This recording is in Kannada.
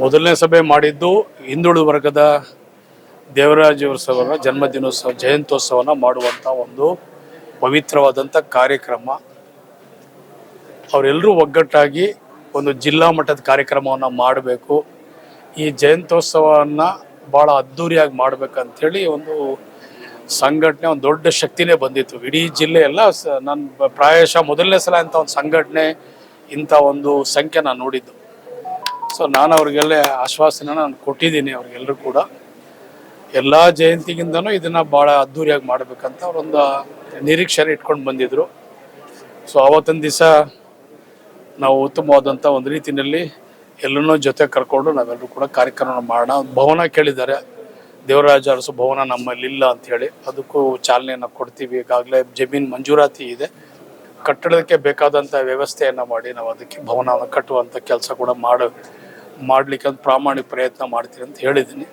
ಮೊದಲನೇ ಸಭೆ ಮಾಡಿದ್ದು ಹಿಂದುಳಿದ ವರ್ಗದ ದೇವರಾಜ ಉತ್ಸವರ ಜನ್ಮದಿನೋತ್ಸವ, ಜಯಂತ್ಯೋತ್ಸವನ ಮಾಡುವಂಥ ಒಂದು ಪವಿತ್ರವಾದಂಥ ಕಾರ್ಯಕ್ರಮ. ಅವರೆಲ್ಲರೂ ಒಗ್ಗಟ್ಟಾಗಿ ಒಂದು ಜಿಲ್ಲಾ ಮಟ್ಟದ ಕಾರ್ಯಕ್ರಮವನ್ನು ಮಾಡಬೇಕು. ಈ ಜಯಂತ್ಯೋತ್ಸವವನ್ನು ಭಾಳ ಅದ್ಧೂರಿಯಾಗಿ ಮಾಡ್ಬೇಕಂತೇಳಿ ಒಂದು ಸಂಘಟನೆ, ಒಂದು ದೊಡ್ಡ ಶಕ್ತಿನೇ ಬಂದಿತ್ತು. ಇಡೀ ಜಿಲ್ಲೆ ಎಲ್ಲ ಸ, ನಾನು ಪ್ರಾಯಶಃ ಮೊದಲನೇ ಸಲ ಇಂಥ ಒಂದು ಸಂಘಟನೆ ಇಂಥ ಒಂದು ಸಂಖ್ಯೆ ನಾನು ನೋಡಿದ್ದು. ಸೊ ನಾನು ಅವ್ರಿಗೆಲ್ಲ ಆಶ್ವಾಸನ ನಾನು ಕೊಟ್ಟಿದ್ದೀನಿ ಅವ್ರಿಗೆಲ್ಲರೂ ಕೂಡ. ಎಲ್ಲ ಜಯಂತಿಗಿಂತನೂ ಇದನ್ನು ಭಾಳ ಅದ್ಧೂರಿಯಾಗಿ ಮಾಡಬೇಕಂತ ಅವರೊಂದು ನಿರೀಕ್ಷೆ ಇಟ್ಕೊಂಡು ಬಂದಿದ್ದರು ಸೊ ಆವತ್ತಿನ ದಿವಸ ನಾವು ಉತ್ತಮವಾದಂಥ ಒಂದು ರೀತಿಯಲ್ಲಿ ಎಲ್ಲನೂ ಜೊತೆ ಕರ್ಕೊಂಡು ನಾವೆಲ್ಲರೂ ಕೂಡ ಕಾರ್ಯಕ್ರಮ ಮಾಡೋಣ. ಭವನ ಕೇಳಿದ್ದಾರೆ. ದೇವರಾಜ ಅರಸು ಭವನ ನಮ್ಮಲ್ಲಿ ಇಲ್ಲ ಅಂತ ಹೇಳಿ. ಅದಕ್ಕೂ ಚಾಲನೆಯನ್ನು ಕೊಡ್ತೀವಿ. ಈಗಾಗಲೇ ಜಮೀನು ಮಂಜೂರಾತಿ ಇದೆ. ಕಟ್ಟಡಕ್ಕೆ ಬೇಕಾದಂಥ ವ್ಯವಸ್ಥೆಯನ್ನು ಮಾಡಿ ನಾವು ಅದಕ್ಕೆ ಭವನವನ್ನು ಕಟ್ಟುವಂಥ ಕೆಲಸ ಕೂಡ ಮಾಡ ಮಾಡಲಿಕ್ಕೆ ಒಂದು ಪ್ರಾಮಾಣಿಕ ಪ್ರಯತ್ನ ಮಾಡ್ತೀನಿ ಅಂತ ಹೇಳಿದ್ದೀನಿ.